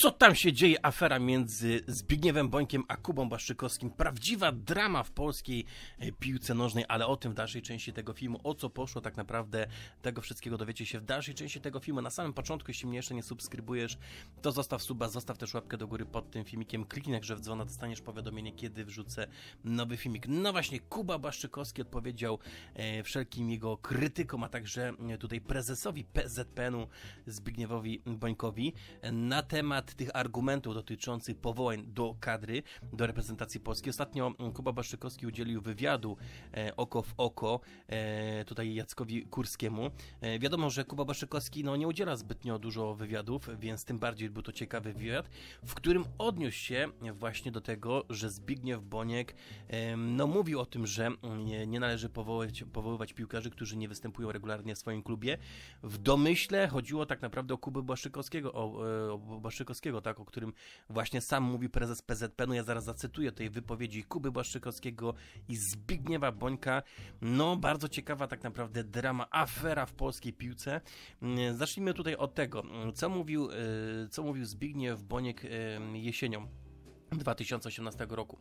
Co tam się dzieje? Afera między Zbigniewem Bońkiem a Kubą Błaszczykowskim. Prawdziwa drama w polskiej e, piłce nożnej, ale o tym w dalszej części tego filmu. O co poszło tak naprawdę, tego wszystkiego dowiecie się w dalszej części tego filmu. Na samym początku, jeśli mnie jeszcze nie subskrybujesz, to zostaw suba, zostaw też łapkę do góry pod tym filmikiem. Kliknij że w dzwona, dostaniesz powiadomienie, kiedy wrzucę nowy filmik. No właśnie, Kuba Błaszczykowski odpowiedział e, wszelkim jego krytykom, a także e, tutaj prezesowi PZPN-u Zbigniewowi Bońkowi na temat tych argumentów dotyczących powołań do kadry, do reprezentacji Polski. Ostatnio Kuba Baszczykowski udzielił wywiadu e, oko w oko e, tutaj Jackowi Kurskiemu. E, wiadomo, że Kuba Baszczykowski no, nie udziela zbytnio dużo wywiadów, więc tym bardziej był to ciekawy wywiad, w którym odniósł się właśnie do tego, że Zbigniew Boniek no, mówił o tym, że nie, nie należy powoływać, powoływać piłkarzy, którzy nie występują regularnie w swoim klubie. W domyśle chodziło tak naprawdę o Kubę Błaszczykowskiego, o, e, o Błaszczykowskiego Błaszczykowskiego, tak, o którym właśnie sam mówi prezes PZPN-u. Ja zaraz zacytuję tej wypowiedzi Kuby Błaszczykowskiego i Zbigniewa Bońka. No, bardzo ciekawa tak naprawdę drama, afera w polskiej piłce. Mm, zacznijmy tutaj od tego, co mówił, e, co mówił Zbigniew Boniek e, jesienią. 2018 roku.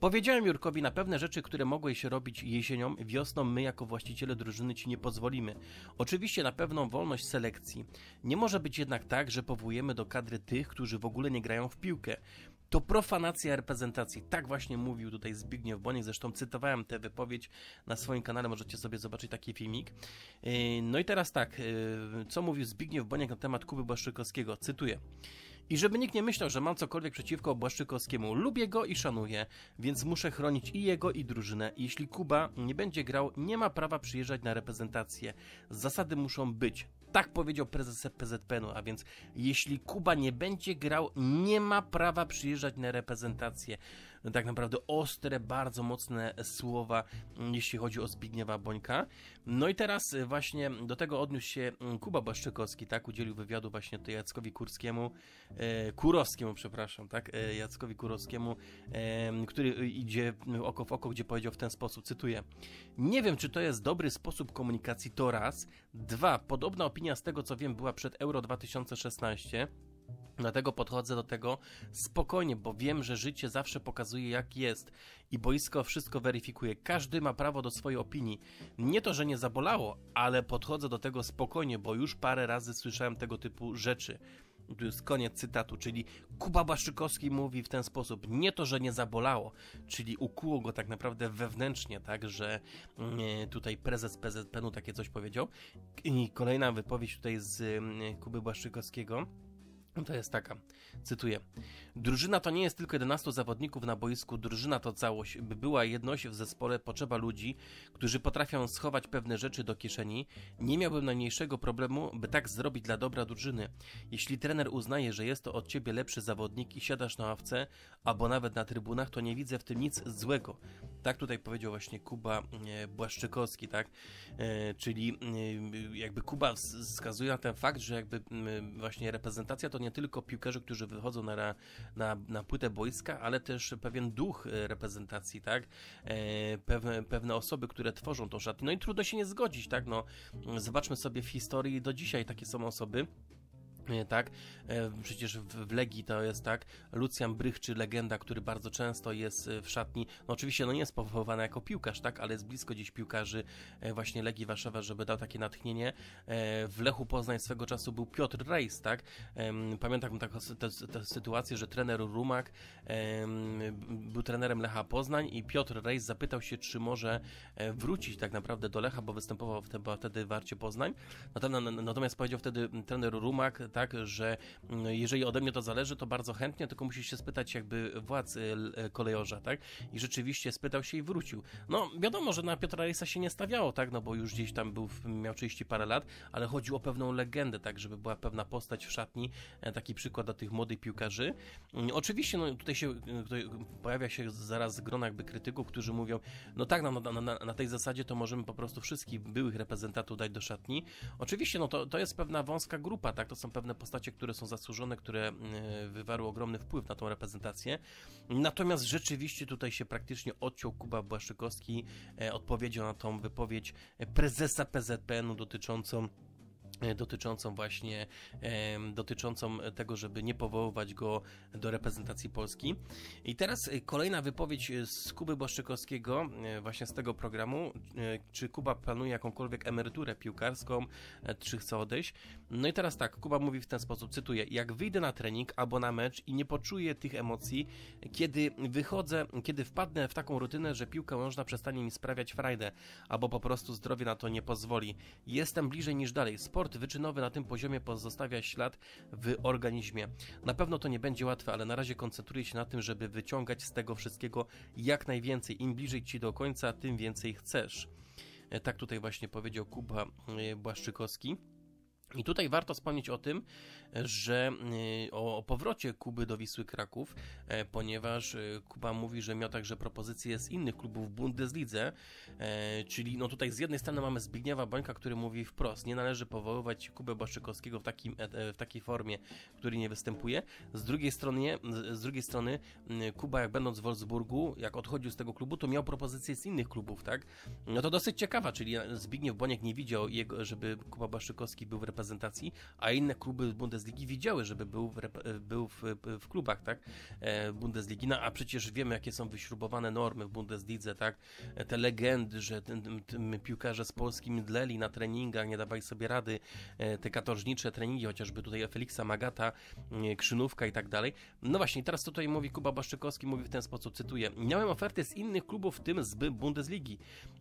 Powiedziałem Jurkowi na pewne rzeczy, które mogłeś robić jesienią, wiosną my jako właściciele drużyny ci nie pozwolimy. Oczywiście na pewną wolność selekcji. Nie może być jednak tak, że powołujemy do kadry tych, którzy w ogóle nie grają w piłkę. To profanacja reprezentacji. Tak właśnie mówił tutaj Zbigniew Boniek. Zresztą cytowałem tę wypowiedź na swoim kanale. Możecie sobie zobaczyć taki filmik. Yy, no i teraz tak. Yy, co mówił Zbigniew Boniek na temat Kuby Błaszczykowskiego? Cytuję. I żeby nikt nie myślał, że mam cokolwiek przeciwko Błaszczykowskiemu, lubię go i szanuję, więc muszę chronić i jego, i drużynę. Jeśli Kuba nie będzie grał, nie ma prawa przyjeżdżać na reprezentację. Zasady muszą być. Tak powiedział prezes PZPN-u, a więc jeśli Kuba nie będzie grał, nie ma prawa przyjeżdżać na reprezentację. No tak naprawdę ostre, bardzo mocne słowa, jeśli chodzi o Zbigniewa Bońka. No i teraz właśnie do tego odniósł się Kuba Błaszczykowski, tak, udzielił wywiadu właśnie to Jackowi Kurskiemu, e, Kurowskiemu, przepraszam, tak, e, Jackowi Kurowskiemu, który idzie oko w oko, gdzie powiedział w ten sposób, cytuję, nie wiem, czy to jest dobry sposób komunikacji, to raz, dwa, podobna opinia z tego, co wiem, była przed Euro 2016, Dlatego podchodzę do tego spokojnie, bo wiem, że życie zawsze pokazuje jak jest i boisko wszystko weryfikuje. Każdy ma prawo do swojej opinii. Nie to, że nie zabolało, ale podchodzę do tego spokojnie, bo już parę razy słyszałem tego typu rzeczy. Tu jest koniec cytatu, czyli Kuba Błaszczykowski mówi w ten sposób, nie to, że nie zabolało, czyli ukuło go tak naprawdę wewnętrznie, tak, że mm, tutaj prezes PZPN-u takie coś powiedział. I kolejna wypowiedź tutaj z mm, Kuby Błaszczykowskiego to jest taka, cytuję. Drużyna to nie jest tylko 11 zawodników na boisku, drużyna to całość. By była jedność w zespole, potrzeba ludzi, którzy potrafią schować pewne rzeczy do kieszeni. Nie miałbym najmniejszego problemu, by tak zrobić dla dobra drużyny. Jeśli trener uznaje, że jest to od ciebie lepszy zawodnik i siadasz na ławce, albo nawet na trybunach, to nie widzę w tym nic złego. Tak tutaj powiedział właśnie Kuba e, Błaszczykowski, tak? E, czyli e, jakby Kuba wskazuje na ten fakt, że jakby właśnie reprezentacja to nie tylko piłkarze, którzy wychodzą na, na, na płytę boiska, ale też pewien duch reprezentacji, tak? Pewne, pewne osoby, które tworzą tą szatnię. No i trudno się nie zgodzić, tak? No, zobaczmy sobie w historii do dzisiaj takie są osoby, tak? E, przecież w Legii to jest tak, Lucjan Brych, czy legenda, który bardzo często jest e, w szatni, no oczywiście no nie jest powoływany jako piłkarz, tak, ale jest blisko gdzieś piłkarzy e, właśnie Legii Warszawa, żeby dał takie natchnienie. W Lechu Poznań swego czasu był Piotr Rejs, tak? Pamiętam taką sytuację, że trener Rumak był trenerem Lecha Poznań i Piotr Rejs zapytał się, czy może wrócić tak naprawdę do Lecha, bo występował wtedy w Warcie Poznań. Natomiast powiedział wtedy trener Rumak, tak, że mm, jeżeli ode mnie to zależy, to bardzo chętnie, tylko musisz się spytać jakby władz y, y, kolejorza, tak? I rzeczywiście spytał się i wrócił. No, wiadomo, że na Piotra Rejsa się nie stawiało, tak? No bo już gdzieś tam był, miał 30 parę lat, ale chodziło o pewną legendę, tak? Żeby była pewna postać w szatni, e, taki przykład dla tych młodych piłkarzy. Mm, oczywiście, no tutaj się tutaj pojawia się zaraz grona jakby krytyków, którzy mówią, no tak, no, na, na, na tej zasadzie to możemy po prostu wszystkich byłych reprezentantów dać do szatni. Oczywiście, no to, to jest pewna wąska grupa, tak? To są pewne pewne postacie, które są zasłużone, które e, wywarły ogromny wpływ na tą reprezentację. Natomiast rzeczywiście tutaj się praktycznie odciął Kuba Błaszczykowski, e, odpowiedział na tą wypowiedź prezesa PZPN-u dotyczącą dotyczącą właśnie dotyczącą tego, żeby nie powoływać go do reprezentacji Polski. I teraz e, kolejna wypowiedź z Kuby Boszczykowskiego właśnie z tego programu, czy Kuba planuje jakąkolwiek emeryturę piłkarską, czy chce odejść. No i teraz tak, Kuba mówi w ten sposób, cytuję, jak wyjdę na trening albo na mecz i nie poczuję tych emocji, kiedy wychodzę, kiedy wpadnę w taką rutynę, że piłka nożna przestanie mi sprawiać frajdę, albo po prostu zdrowie na to nie pozwoli. Jestem bliżej niż dalej. Sport sport wyczynowy na tym poziomie pozostawia ślad w organizmie. Na pewno to nie będzie łatwe, ale na razie koncentruję się na tym, żeby wyciągać z tego wszystkiego jak najwięcej. Im bliżej ci do końca, tym więcej chcesz. E, tak tutaj właśnie powiedział Kuba e, Błaszczykowski. I tutaj warto wspomnieć o tym, że y, o, o, powrocie Kuby do Wisły Kraków, e, ponieważ y, Kuba mówi, że miał także propozycje z innych klubów w Bundeslidze, e, czyli no tutaj z jednej strony mamy Zbigniewa Bońka, który mówi wprost, nie należy powoływać Kubę Błaszczykowskiego w, takim, e, w takiej formie, który nie występuje. Z drugiej strony, z drugiej strony Kuba jak będąc w Wolfsburgu, jak odchodził z tego klubu, to miał propozycje z innych klubów, tak? No to dosyć ciekawa, czyli Zbigniew Boniek nie widział jego, żeby Kuba Błaszczykowski był w reprezentacji, a inne kluby Bundesligi widziały, żeby był w, był w, w klubach, tak, e, Bundesligi, no a przecież wiemy, jakie są wyśrubowane normy w Bundeslidze, tak, e, te legendy, że ten, ten, piłkarze z Polski mdleli na treningach, nie dawali sobie rady, e, te katorżnicze treningi, chociażby tutaj Felixa Magata, Krzynówka i tak dalej. No właśnie, teraz tutaj mówi Kuba Baszczykowski, mówi w ten sposób, cytuję, miałem oferty z innych klubów, w tym z Bundesligi,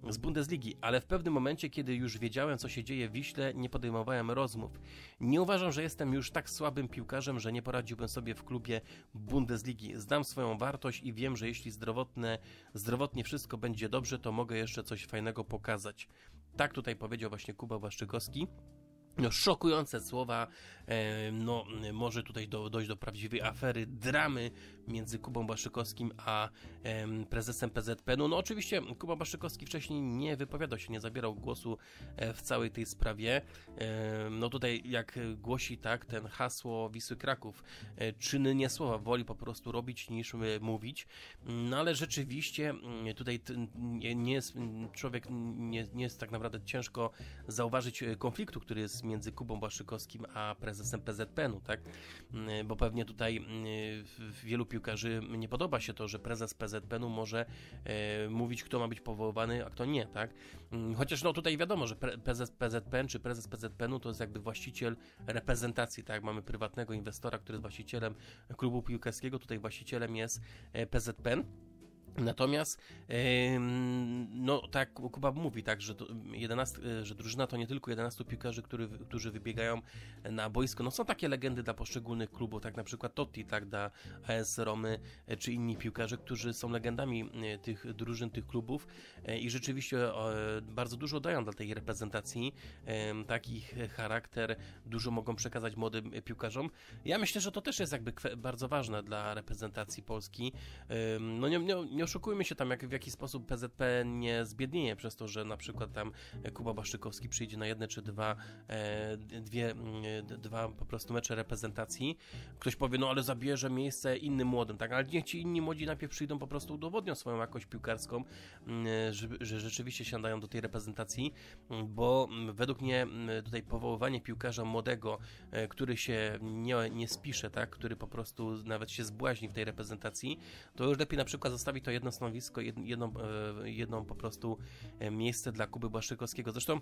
z Bundesligi, ale w pewnym momencie, kiedy już wiedziałem, co się dzieje w Wiśle, nie podejmowałem rozmów. Nie uważam, że jestem już tak słabym piłkarzem, że nie poradziłbym sobie w klubie Bundesligi. Znam swoją wartość i wiem, że jeśli zdrowotne, zdrowotnie wszystko będzie dobrze, to mogę jeszcze coś fajnego pokazać. Tak tutaj powiedział właśnie Kuba Waszczykowski no, szokujące słowa, e, no, może tutaj do, dojść do prawdziwej afery, dramy między Kubą Baszykowskim a prezesem PZP. No, no oczywiście Kuba Baszykowski wcześniej nie wypowiadał się, nie zabierał głosu e, w całej tej sprawie. E, no tutaj jak głosi tak ten hasło Wisły Kraków, czyny nie słowa, woli po prostu robić niż mówić. No ale rzeczywiście tutaj nie, nie jest człowiek, nie, nie jest tak naprawdę ciężko zauważyć konfliktu, który jest między Kubą Błaszczykowskim a prezesem PZPN-u, tak? Mm, bo pewnie tutaj mm, wielu piłkarzy nie podoba się to, że prezes PZPN-u może e, mówić, kto ma być powoływany, a kto nie, tak? Mm, chociaż no tutaj wiadomo, że prezes PZPN czy prezes PZPN-u to jest jakby właściciel reprezentacji, tak? Mamy prywatnego inwestora, który jest właścicielem klubu piłkarskiego, tutaj właścicielem jest e, PZPN. Natomiast, no tak Kuba mówi, tak, że, 11, e, że drużyna to nie tylko 11 piłkarzy, który, którzy wybiegają na boisko. No są takie legendy dla poszczególnych klubów, tak na przykład Totti, tak, dla AS Romy, e, czy inni piłkarze, którzy są legendami e, tych drużyn, tych klubów i rzeczywiście bardzo dużo dają dla tej reprezentacji. Takich charakter dużo mogą przekazać młodym piłkarzom. Ja myślę, że to też jest jakby bardzo ważne dla reprezentacji Polski. No nie, nie, nie oszukujmy się tam, jak, w jaki sposób PZP nie zbiednieje przez to, że na przykład tam Kuba Baszczykowski przyjdzie na jedne czy dwa, e, dwie, dwa po prostu mecze reprezentacji. Ktoś powie, no ale zabierze miejsce innym młodym, tak? Ale niech ci inni młodzi najpierw przyjdą, po prostu udowodnią swoją jakość piłkarską, że, że rzeczywiście siadają do tej reprezentacji, bo według mnie tutaj powoływanie piłkarza młodego, e, który się nie, nie spisze, tak? Który po prostu nawet się zbłaźni w tej reprezentacji, to już lepiej na przykład zostawi to jedno stanowisko, jedno, e, jedno po prostu e, miejsce dla Kuby Błaszczykowskiego. Zresztą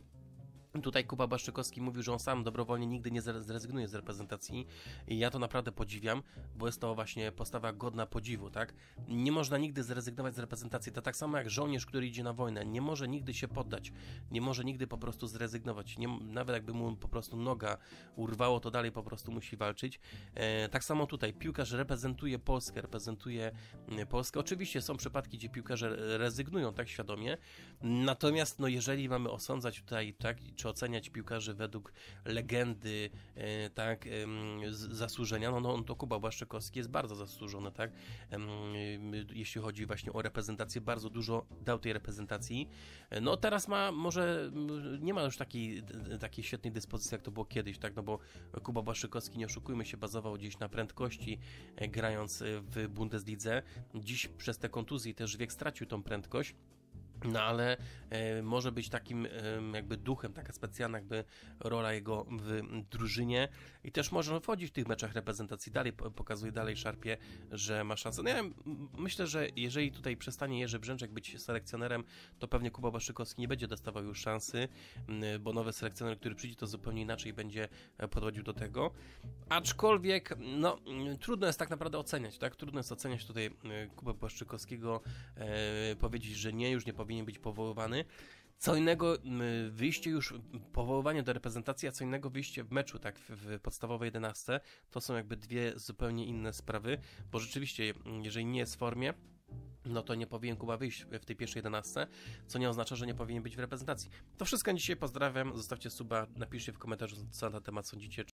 Tutaj Kuba Baszczykowski mówił, że on sam dobrowolnie nigdy nie zrezygnuje z reprezentacji i ja to naprawdę podziwiam, bo jest to właśnie postawa godna podziwu, tak? Nie można nigdy zrezygnować z reprezentacji. To tak samo jak żołnierz, który idzie na wojnę. Nie może nigdy się poddać. Nie może nigdy po prostu zrezygnować. Nie, nawet jakby mu po prostu noga urwało, to dalej po prostu musi walczyć. E, tak samo tutaj. Piłkarz reprezentuje Polskę, reprezentuje mm, Polskę. Oczywiście są przypadki, gdzie piłkarze rezygnują tak świadomie. Natomiast no jeżeli mamy osądzać tutaj tak czy oceniać piłkarzy według legendy, e, tak, zasłużenia, no, no to Kuba Błaszczykowski jest bardzo zasłużony, tak, jeśli chodzi właśnie o reprezentację, bardzo dużo dał tej reprezentacji. No teraz ma, może nie ma już takiej, takiej świetnej dyspozycji, jak to było kiedyś, tak, no bo Kuba Błaszczykowski, nie oszukujmy się, bazował gdzieś na prędkości, e, grając w Bundeslidze. Dziś przez te kontuzje też wiek stracił tą prędkość. No ale e, może być takim e, jakby duchem, taka specjalna jakby rola jego w drużynie i też może wchodzić w tych meczach reprezentacji dalej, po- pokazuje dalej Szarpie, że ma szansę. No ja myślę, że jeżeli tutaj przestanie Jerzy Brzęczek być selekcjonerem, to pewnie Kuba Błaszczykowski nie będzie dostawał już szansy, bo nowy selekcjoner, który przyjdzie, to zupełnie inaczej będzie e, podchodził do tego. Aczkolwiek, no, trudno jest tak naprawdę oceniać, tak? Trudno jest oceniać tutaj e, Kubę Błaszczykowskiego, e, powiedzieć, że nie, już nie powinien być powoływany. Co innego wyjście już, powoływanie do reprezentacji, a co innego wyjście w meczu, tak, w, w podstawowej 11, to są jakby dwie zupełnie inne sprawy, bo rzeczywiście, jeżeli nie jest w formie, no to nie powinien Kuba wyjść w tej pierwszej 11, co nie oznacza, że nie powinien być w reprezentacji. To wszystko dzisiaj, pozdrawiam, zostawcie suba, napiszcie w komentarzu, co na temat sądzicie,